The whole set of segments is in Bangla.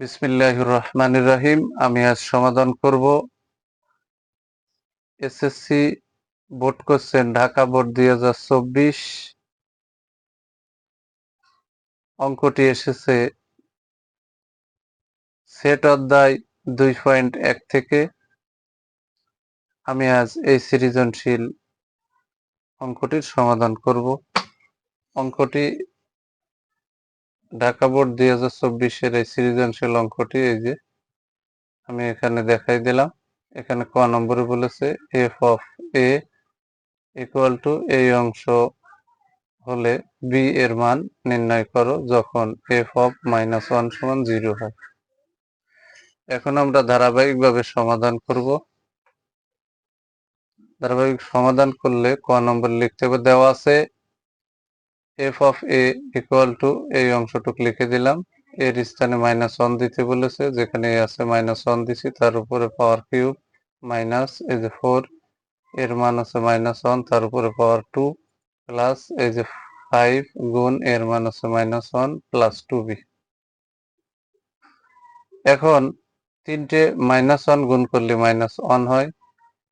বিসমিল্লাহির রহমানির রহিম। আমি আজ সমাধান করব SSC board question, Dhaka board দুই হাজার চব্বিশ। অঙ্কটি এসেছে সেট অধ্যায় দুই পয়েন্ট এক থেকে। আমি আজ এই সৃজনশীল অঙ্কটির সমাধান করব। অঙ্কটি ঢাকা বোর্ড দুই হাজার চব্বিশের এই সৃজনশীল অঙ্কটি, এই যে, আমি এখানে দেখাই দিলাম। এখানে ক নম্বরে বলেছে F of A equal to এই অংশ হলে বি এর মান নির্ণয় করো যখন এফ অফ মাইনাস ওয়ান সমান জিরো হয়। এখন আমরা ধারাবাহিকভাবে সমাধান করব। ধারাবাহিক সমাধান করলে ক নম্বর লিখতে হবে, দেওয়া আছে F of A equal to এই অংশটুক লিখে দিলাম। এর স্থানে মাইনাস ওয়ান দিতে বলেছে, যেখানে এ আছে মাইনাস ওয়ান দিছি, তার উপরে পাওয়ার কিউব মাইনাস এই যে ফোর এর মান আছে মাইনাস ওয়ান তার উপরে পাওয়ার টু প্লাস এই যে ফাইভ গুণ এর মান আছে minus one plus two B এখন তিনটে মাইনাস ওয়ান গুণ করলে মাইনাস ওয়ান হয়।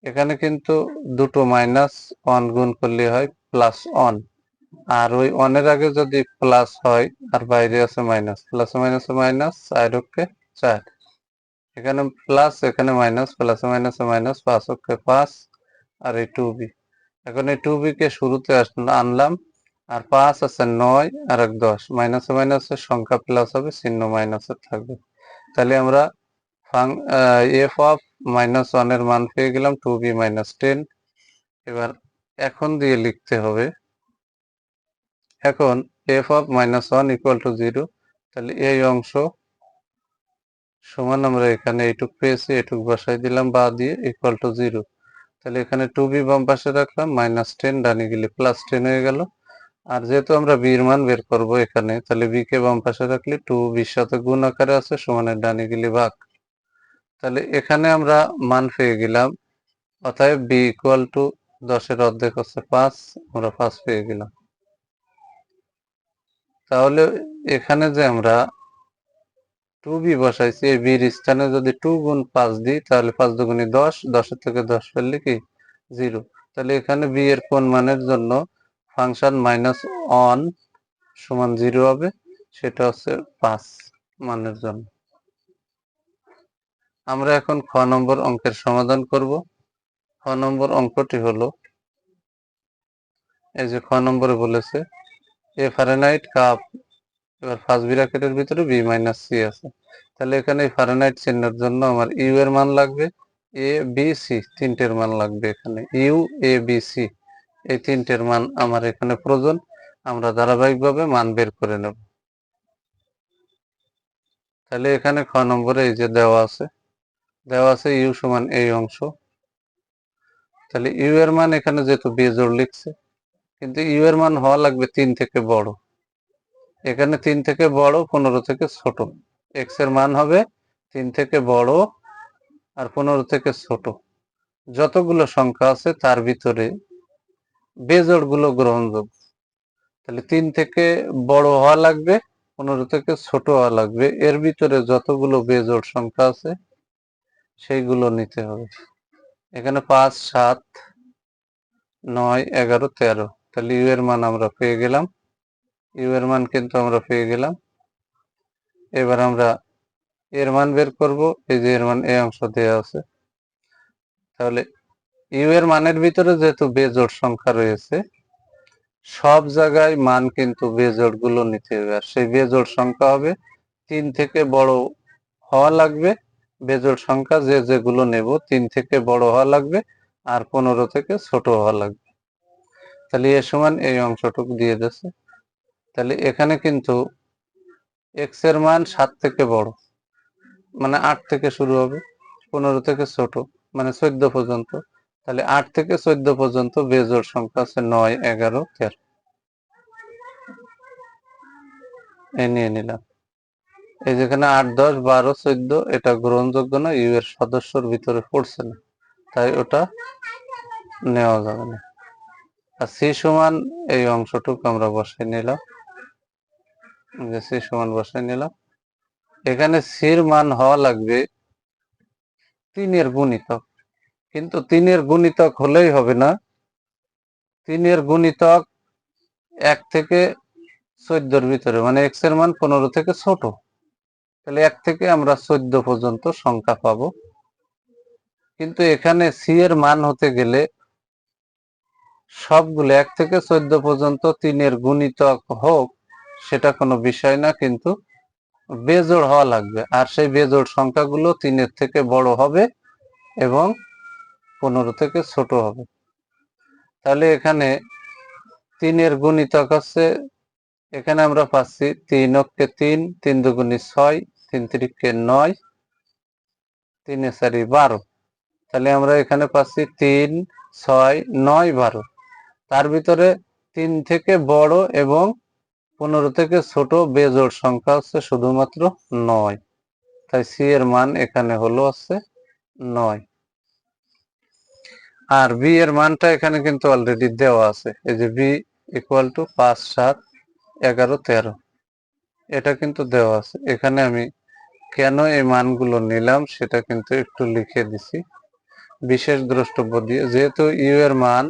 এখানে কিন্তু দুটো মাইনাস ওয়ান গুণ করলে হয় প্লাস ওয়ান আর ওই ওয়ানের আগে যদি প্লাস হয়, আর বাইরে আছে মাইনাস প্লাস মাইনাস মাইনাস চার অক্ষে চার। এখানে প্লাস এখানে মাইনাস প্লাস মাইনাস মাইনাস পাঁচ অক্ষে পাঁচ, আর এই টু বি এখন এই টু বি কে শুরুতে আনলাম, আর পাঁচ আছে নয়, আর এক দশ। মাইনাসে মাইনাসের সংখ্যা প্লাস হবে, চিহ্ন মাইনাসের থাকবে। তাহলে আমরা এফ অফ মাইনাস ওয়ানের মান পেয়ে গেলাম টু বি মাইনাস টেন এবার এখন দিয়ে লিখতে হবে এখন F of minus one equal to zero তাহলে এই অংশ সমান আমরা এখানে এইটুক পেয়েছি এটুক বসাই দিলাম, বা দিয়ে ইকুয়াল টু জিরো তাহলে এখানে টু বি বাম পাশে রাখলাম মাইনাস টেন ডানে গেলে প্লাস টেন হয়ে গেল। আর যেহেতু আমরা বির মান বের করব এখানে, তাহলে বি কে বাম পাশে রাখলে টু বির সাথে গুণ আকারে আছে, সমানের ডানে গেলে ভাগ। তাহলে এখানে আমরা মান পেয়ে গেলাম, অতএব বি ইকুয়াল টু দশের অর্ধেক হচ্ছে পাঁচ, আমরা পাঁচ পেয়ে গেলাম। তাহলে এখানে যে আমরা টু বি বসাইছি, এই বির স্থানে যদি টু গুণ পাঁচ দিই, তাহলে পাঁচ দুগুণি দশ, দশের থেকে দশ ফেললে কি? জিরো তাহলে এখানে বি এর কোন মানের জন্য ফাংশন মাইনাস ওয়ান সমান জিরো হবে? সেটা হচ্ছে পাঁচ মানের জন্য। আমরা এখন খ নম্বর অঙ্কের সমাধান করব। খ নম্বর অঙ্কটি হলো, এই যে খ নম্বরে বলেছে এ ফারেনাইট কাপ এবার ফার্স্ট ব্র্যাকেটের ভিতরে বি মাইনাস সি আছে। তাহলে এখানে ফারেনাইট চিহ্নের জন্য আমার ইউ এর মান লাগবে এ বি সি তিনটের মান লাগবে এখানে। ইউ এ বি সি এই তিনটের মান আমার এখানে প্রয়োজন। আমরা ধারাবাহিকভাবে মান বের করে নেব। তাহলে এখানে খ নম্বরে এই যে দেওয়া আছে দেওয়া আছে ইউ সমান এই অংশ। তাহলে ইউ এর মান এখানে যেহেতু বিজোড় লিখছে কিন্তু ইউ এর মান হওয়া লাগবে তিন থেকে বড়। এখানে তিন থেকে বড়, পনেরো থেকে ছোট। এক্সের মান হবে তিন থেকে বড় আর পনেরো থেকে ছোট। যতগুলো সংখ্যা আছে তার ভিতরে বেজোড়গুলো গ্রহণযোগ্য। তাহলে তিন থেকে বড় হওয়া লাগবে, পনেরো থেকে ছোট হওয়া লাগবে। এর ভিতরে যতগুলো বেজোড় সংখ্যা আছে সেইগুলো নিতে হবে। এখানে পাঁচ, সাত, নয়, এগারো, তেরো। তাহলে ইউ এর মান আমরা পেয়ে গেলাম। ইউ এর মান কিন্তু আমরা পেয়ে গেলাম। এবার আমরা এর মান বের করব। এই যে এর মান এই অংশ দেওয়া আছে। তাহলে ইউ এর মানের ভিতরে যেহেতু বেজোড় সংখ্যা রয়েছে, সব জায়গায় মান কিন্তু বেজোড়গুলো নিতে হবে। আর সেই বেজোড় সংখ্যা হবে তিন থেকে বড় হওয়া লাগবে। বেজোড় সংখ্যা যে যেগুলো নেব তিন থেকে বড় হওয়া লাগবে আর পনেরো থেকে ছোট হওয়া লাগবে। তাহলে এ সমান এই অংশটুকু দিয়ে দিচ্ছে। তাহলে এখানে কিন্তু এক্সের মান সাত থেকে বড় মানে আট থেকে শুরু হবে, পনেরো থেকে ছোট মানে চোদ্দ পর্যন্ত। তাহলে আট থেকে চোদ্দ পর্যন্ত বেজোর সংখ্যা আছে নয়, এগারো, তেরো। এই নিয়ে নিলাম। এই যেখানে আট, দশ, বারো, চোদ্দ, এটা গ্রহণযোগ্য না? ইউ এর সদস্যর ভিতরে পড়ছে না, তাই ওটা নেওয়া যাবে না। আর সি সমান এই অংশটুকু আমরা বসাই নিলাম। যে সি সমান বসাই নিলাম। এখানে সির মান হওয়া লাগবে তিনের গুণিতক। কিন্তু তিনের গুণিতক হলেই হবে না। তিনের গুণিতক এক থেকে চোদ্দোর ভিতরে মানে এক্সের মান পনেরো থেকে ছোট। তাহলে এক থেকে আমরা চোদ্দ পর্যন্ত সংখ্যা পাব। কিন্তু এখানে সি এর মান হতে গেলে সবগুলো এক থেকে চোদ্দ পর্যন্ত তিনের গুণিতক হোক, সেটা কোনো বিষয় না, কিন্তু বেজোড় হওয়া লাগবে। আর সেই বেজোড় সংখ্যাগুলো তিনের থেকে বড় হবে এবং পনেরো থেকে ছোট হবে। তাহলে এখানে তিনের গুণিতক হচ্ছে এখানে আমরা পাচ্ছি তিন অক্ষে তিন তিন দুগুণি ছয়, তিন তিরিখকে নয়, তিনে চারি বারো। তাহলে আমরা এখানে পাচ্ছি তিন, ছয়, নয় বারো। তার ভিতরে তিন থেকে বড় এবং পনেরো থেকে ছোট বেজোড় সংখ্যা হচ্ছে শুধুমাত্র নয়। তাই সি এর মান এখানে হলো হচ্ছে নয়। আর বি এর মানটা এখানে কিন্তু অলরেডি দেওয়া আছে। এই যে বি ইকুয়াল টু পাঁচ, সাত, এগারো, তেরো, এটা কিন্তু দেওয়া আছে। এখানে আমি কেন এই মানগুলো নিলাম সেটা কিন্তু একটু লিখে দিছি। বিশেষ দ্রষ্টব্য দিয়ে, যেহেতু ইউ এর মান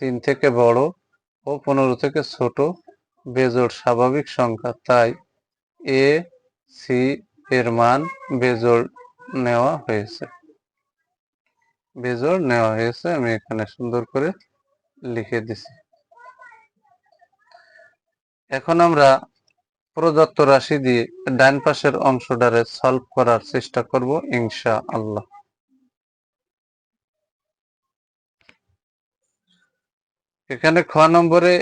তিন থেকে বড় ও পনেরো থেকে ছোট বেজোড় স্বাভাবিক সংখ্যা। তাই এ সি এর মান বেজোড় নেওয়া হয়েছে। বেজোড় নেওয়া হয়েছে, আমি এখানে সুন্দর করে লিখে দিছি। এখন আমরা প্রদত্ত রাশি দিয়ে ডান পাশের অংশটারে সলভ করার চেষ্টা করব ইনশা আল্লাহ এখানে খ নম্বরে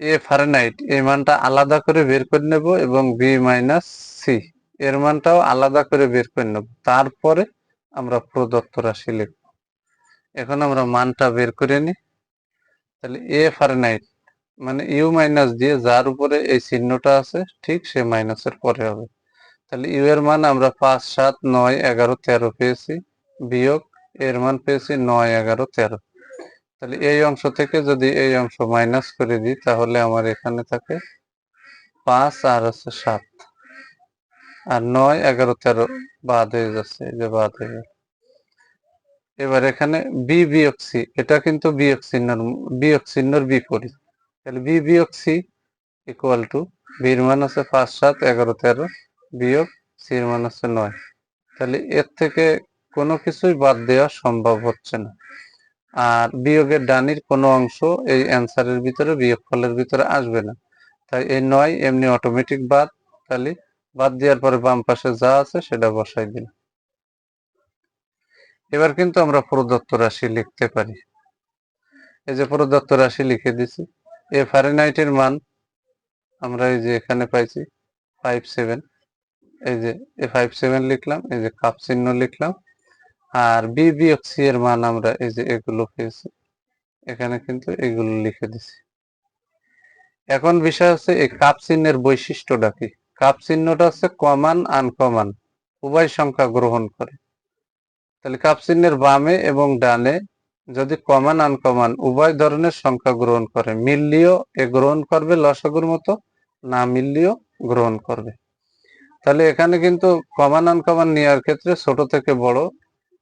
এ ফারেনাইট এই মানটা আলাদা করে বের করে নেব এবং বি মাইনাস সি এর মানটাও আলাদা করে বের করে নেব। তারপরে আমরা প্রদত্ত রাশি লিখব। এখন আমরা মানটা বের করে নিই তাহলে এ ফারেনাইট মানে ইউ মাইনাস দিয়ে যার উপরে এই চিহ্নটা আছে, ঠিক সে মাইনাসের পরে হবে। তাহলে ইউ এর মান আমরা পাঁচ, সাত, নয়, এগারো, তেরো পেয়েছি। বিয়োগ, এর মান পেয়েছি নয়, এগারো, তেরো। তাহলে এই অংশ থেকে যদি এই অংশ মাইনাস করে দিই, তাহলে আমার এখানে থাকে পাঁচ আর আছে সাত। আর নয় এগারো তেরো বাদ হয়ে যাচ্ছে, এই যে বাদ হয়ে গেল। এবার এখানে বি বিয়োগ সি এটা কিন্তু বিয়োগ চিহ্নর বিয়োগ চিহ্নর বিপরীত। তাহলে বি বিয়োগ সি ইকুয়াল টু বির মান আছে পাঁচ, সাত, এগারো, তেরো, বিয়োগ সির মান আছে নয়। তাহলে এর থেকে কোনো কিছুই বাদ দেওয়া সম্ভব হচ্ছে না। আর বিয়োগের ডানির কোনো অংশ এই অ্যান্সারের ভিতরে বিয়োগ ফলের ভিতরে আসবে না। তাই এই নয় এমনি অটোমেটিক বাদ তাহলে বাদ দেওয়ার পরে বাম পাশে যা আছে সেটা বসাই দিন এবার কিন্তু আমরা প্রদত্ত রাশি লিখতে পারি। এই যে প্রদত্ত রাশি লিখে দিছি, এ ফারেনহাইটের মান আমরা এই যে এখানে পাইছি ফাইভ সেভেন এই যে এ ফাইভ সেভেন লিখলাম, এই যে কাপ চিহ্ন লিখলাম আর বি এর মান আমরা এই যে এগুলো পেয়েছি। এখানে কিন্তু এগুলো লিখে দিছি। এখন বিষয় হচ্ছে এই কাপ চিহ্নের বৈশিষ্ট্যটা কি? কাপ চিহ্নটা হচ্ছে কমান আনকমান উভয় সংখ্যা গ্রহণ করে। তাহলে কাপ চিহ্নের বামে এবং ডানে যদি কমান আনকমান উভয় ধরনের সংখ্যা গ্রহণ করে, মিললিও এ গ্রহণ করবে লসগুর মতো, না মিললিও গ্রহণ করবে। তাহলে এখানে কিন্তু কমান আনকমান নেওয়ার ক্ষেত্রে ছোট থেকে বড়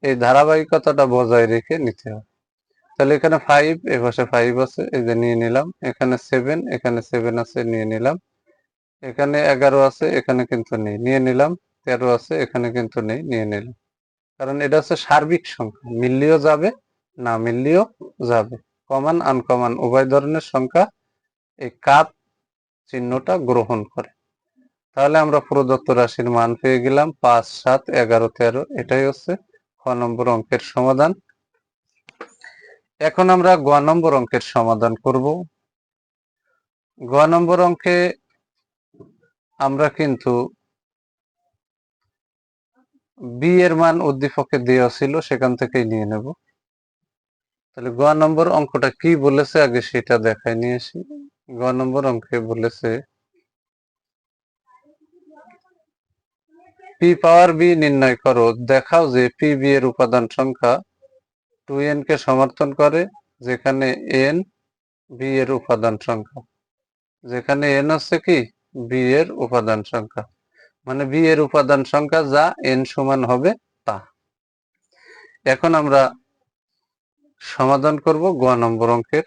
এই ধারাবাহিকতাটা বজায় রেখে নিতে হবে তাহলে এখানে ফাইভ এ পাশে ফাইভ আছে, এই যে নিয়ে নিলাম। এখানে সেভেন এখানে সেভেন আছে, নিয়ে নিলাম। এখানে এগারো আছে, এখানে কিন্তু নেই, নিয়ে নিলাম। তেরো আছে, এখানে কিন্তু নেই, নিয়ে নিলাম। কারণ এটা হচ্ছে সার্বিক সংখ্যা, মিললেও যাবে, না মিললেও যাবে। কমান আনকমান উভয় ধরনের সংখ্যা এই কাপ চিহ্নটা গ্রহণ করে। তাহলে আমরা প্রদত্ত রাশির মান পেয়ে গেলাম পাঁচ, সাত, এগারো, তেরো, এটাই হচ্ছে নম্বর অঙ্কের সমাধান। এখন আমরা গ নম্বর অঙ্কের সমাধান করব। গ নম্বর অঙ্কে আমরা কিন্তু বি এর মান উদ্দীপকে দেওয়া ছিল, সেখান থেকেই নিয়ে নেব। তাহলে গ নম্বর অঙ্কটা কি বলেছে? আগে সেটা দেখায় নিয়ে আসি। গ নম্বর অঙ্কে বলেছে পি পাওয়ার বি নির্ণয় করো। দেখাও যে পি বি এর উপাদান সংখ্যা টু এন কে সমর্থন করে, যেখানে এন বি এর উপাদান সংখ্যা। যেখানে এন হচ্ছে কি? বি এর উপাদান সংখ্যা। মানে বি এর উপাদান সংখ্যা যা এন সমান হবে তা। এখন আমরা সমাধান করব গ নম্বর অঙ্কের।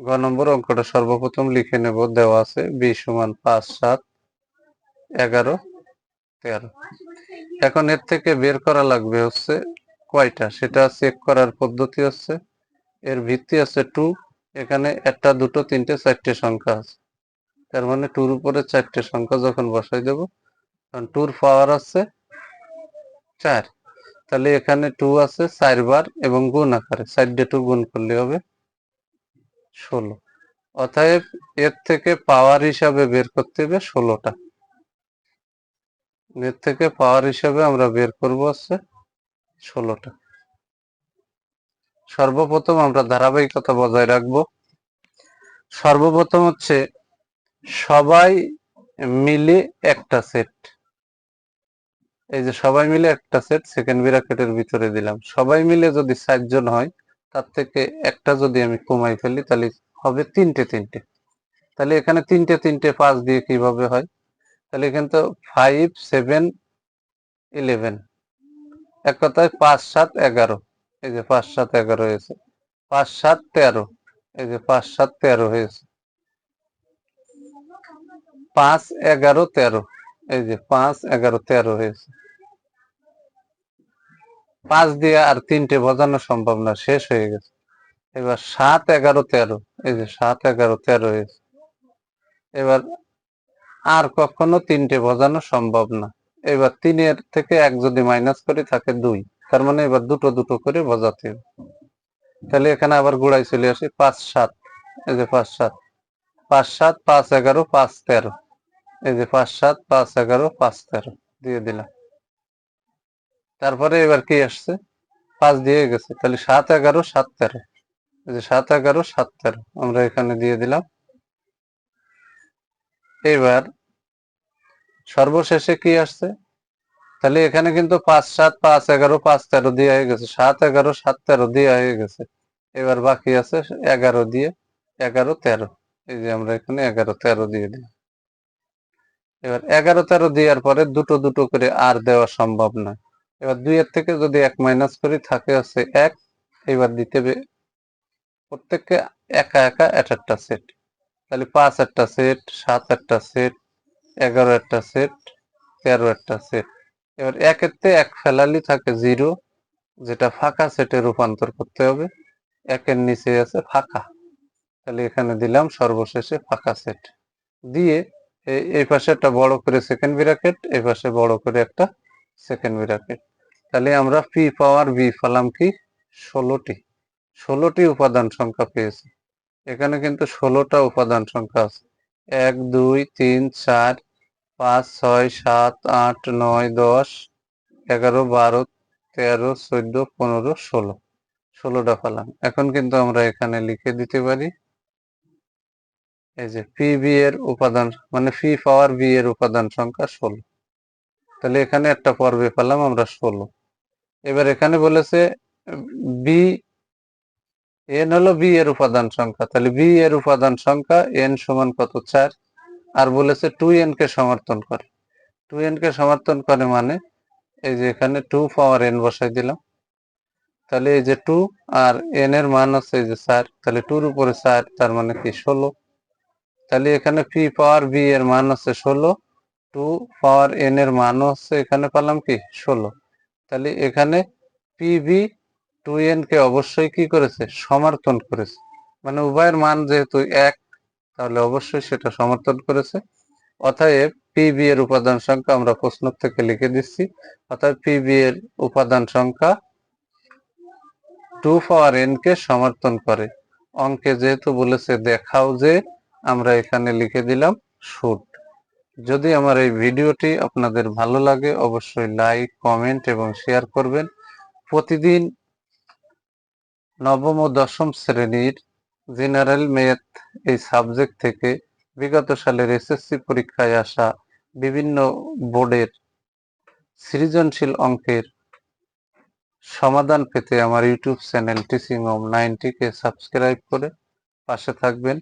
গ নম্বর অঙ্কটা সর্বপ্রথম লিখে নেব। দেওয়া আছে বি সমান পাঁচ, সাত, এগারো। তেরো এখন এর থেকে বের করা লাগবে হচ্ছে কয়টা? সেটা চেক করার পদ্ধতি হচ্ছে, এর ভিত্তি আছে টু এখানে একটা, দুটো, তিনটে, চারটে সংখ্যা আছে। তার মানে টুর উপরে চারটে সংখ্যা যখন বসাই দেব তখন টুর পাওয়ার আছে চার। তাহলে এখানে টু আছে চারবার এবং গুণ আকারে, চারটে টু গুণ করলে হবে ষোলো। অতএব এর থেকে পাওয়ার হিসাবে বের করতে হবে ষোলোটা। এর থেকে পাওয়ার হিসাবে আমরা বের করব হচ্ছে ষোলোটা। সর্বপ্রথম আমরা ধারাবাহিকতা বজায় রাখব। সর্বপ্রথম হচ্ছে সবাই মিলে একটা সেট এই যে সবাই মিলে একটা সেট সেকেন্ড ব্র্যাকেটের ভিতরে দিলাম। সবাই মিলে যদি চারজন হয়, তার থেকে একটা যদি আমি কমাই ফেলি, তাহলে হবে তিনটে তিনটে। তাহলে এখানে তিনটে তিনটে পাঁচ দিয়ে কীভাবে হয়? তাহলে এখানে তো ফাইভ সেভেন ইলেভেন এক কথায় পাঁচ, সাত, এগারো। এই যে পাঁচ, সাত, এগারো হয়েছে। পাঁচ, সাত, তেরো। এই যে পাঁচ, সাত, তেরো হয়েছে। পাঁচ, এগারো, তেরো। এই যে পাঁচ, এগারো, তেরো হয়েছে। পাঁচ দিয়ে আর তিনটে বোঝানো সম্ভব না, শেষ হয়ে গেছে। এবার সাত, এগারো, তেরো। এই যে সাত, এগারো, তেরো হয়েছে। এবার আর কখনো তিনটে বোঝানো সম্ভব না। এবার তিনের থেকে এক যদি মাইনাস করি, থাকে দুই। তার মানে এবার দুটো দুটো করে বোঝাতে হবে। তাহলে এখানে আবার গোড়ায় চলে আসি, পাঁচ সাত। এই যে পাঁচ সাত। পাঁচ সাত, পাঁচ এগারো, পাঁচ তেরো। এই যে পাঁচ সাত, পাঁচ এগারো, পাঁচ তেরো। দিয়ে দিলাম। তারপরে এবার কি আসছে? পাঁচ দিয়ে গেছে। তাহলে সাত এগারো, সাত তেরো। এই যে সাত এগারো, সাত তেরো। আমরা এখানে দিয়ে দিলাম। এবার সর্বশেষে কি আসছে? তাহলে এখানে কিন্তু পাঁচ সাত, পাঁচ এগারো, পাঁচ তেরো দিয়ে হয়ে গেছে। সাত এগারো, সাত তেরো দিয়ে হয়ে গেছে। এবার বাকি আছে এগারো দিয়ে এগারো তেরো। এই যে আমরা এখানে এগারো তেরো দিয়ে দিই এবার এগারো তেরো দেওয়ার পরে দুটো দুটো করে আর দেওয়া সম্ভব না এবার দুইয়ের থেকে যদি এক মাইনাস করি, থাকে হচ্ছে এক। এবার দিতে প্রত্যেককে একা একা এক একটা সেট তাহলে পাঁচ একটা সেট, সাত একটা সেট, এগারো একটা সেট, তেরো একটা সেট। এবার একের তে এক ফেলালি থাকে জিরো, যেটা ফাঁকা সেটে রূপান্তর করতে হবে। একের নিচে আছে ফাঁকা। তাহলে এখানে দিলাম সর্বশেষে ফাঁকা সেট। দিয়ে এই- পাশে একটা বড় করে সেকেন্ড ব্র্যাকেট এই পাশে বড় করে একটা সেকেন্ড ব্র্যাকেট তাহলে আমরা পি পাওয়ার বি পেলাম কি? ষোলোটি। ষোলোটি উপাদান সংখ্যা পেয়েছি। এখানে কিন্তু ষোলোটা উপাদান সংখ্যা আছে। এক, দুই, তিন, চার, পাঁচ, ছয়, সাত, আট, নয়, দশ, এগারো, বারো, তেরো, চোদ্দ, পনেরো, ষোলো। ষোলোটা পেলাম এখন কিন্তু আমরা এখানে লিখে দিতে পারি। এই যে পি বি এর উপাদান মানে পি পাওয়ার বি এর উপাদান সংখ্যা ষোলো। তাহলে এখানে একটা পর্বে পেলাম আমরা ষোলো। এবার এখানে বলেছে বি এন হলো বি এর উপাদান সংখ্যা। তাহলে বি এর উপাদান সংখ্যা এন সমান কত? চার। আর বলেছে টু এন কে সমর্থন করে। টু এন কে সমর্থন করে মানে এই যে এখানে টু পাওয়ার এন বসাই দিলাম। তাহলে এই যে টু আর এন এর মান হচ্ছে এই যে চার। তাহলে টুর উপরে চার, তার মানে কি? ষোলো। তাহলে এখানে পি পাওয়ার বি এর মান হচ্ছে ষোলো। টু পাওয়ার এন এর মান হচ্ছে এখানে পেলাম কি? ষোলো। তাহলে এখানে P B to N K অবশ্যই কি করেছে? সমর্থন করেছে। মানে উভয়ের মান যেহেতু এক, তাহলে অবশ্যই সেটা সমর্থন করেছে। অতএব পি বি এর উপাদান সংখ্যা আমরা প্রশ্ন থেকে লিখে দিচ্ছি। অর্থাৎ পি বি এর উপাদান সংখ্যা টু পাওয়ার এন কে সমর্থন করে। অঙ্কে যেহেতু বলেছে দেখাও যে আমরা এখানে লিখে দিলাম শুট যদি আমার এই ভিডিওটি আপনাদের ভালো লাগে, অবশ্যই লাইক কমেন্ট এবং শেয়ার করবেন। প্রতিদিন নবম ও দশম শ্রেণির জেনারেল ম্যাথ এই সাবজেক্ট থেকে বিগত সালের এসএসসি পরীক্ষায় আসা বিভিন্ন বোর্ডের সৃজনশীল অঙ্কের সমাধান পেতে আমার ইউটিউব চ্যানেল টিচিং হোম নাইনটিকে সাবস্ক্রাইব করে পাশে থাকবেন,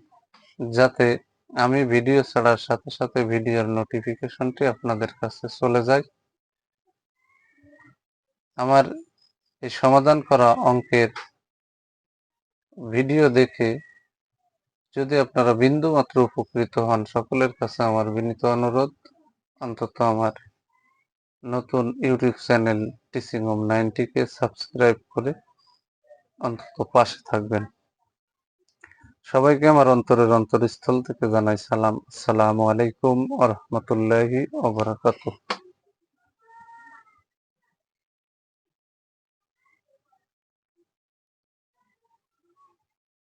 যাতে আমি ভিডিও ছাড়ার সাথে সাথে ভিডিওর নোটিফিকেশনটি আপনাদের কাছে চলে যায়। আমার এই সমাধান করা অঙ্কের ভিডিও দেখে যদি আপনারা বিন্দু মাত্র উপকৃত হন, সকলের কাছে আমার বিনীত অনুরোধ। অন্তত আমার নতুন ইউটিউব চ্যানেল টিচিং হোম নাইনটিকে সাবস্ক্রাইব করে অন্তত পাশে থাকবেন। সবাইকে আমার অন্তরের অন্তরস্থল থেকে জানাই সালাম। আসসালামু আলাইকুম আ রহমতুল্লাহি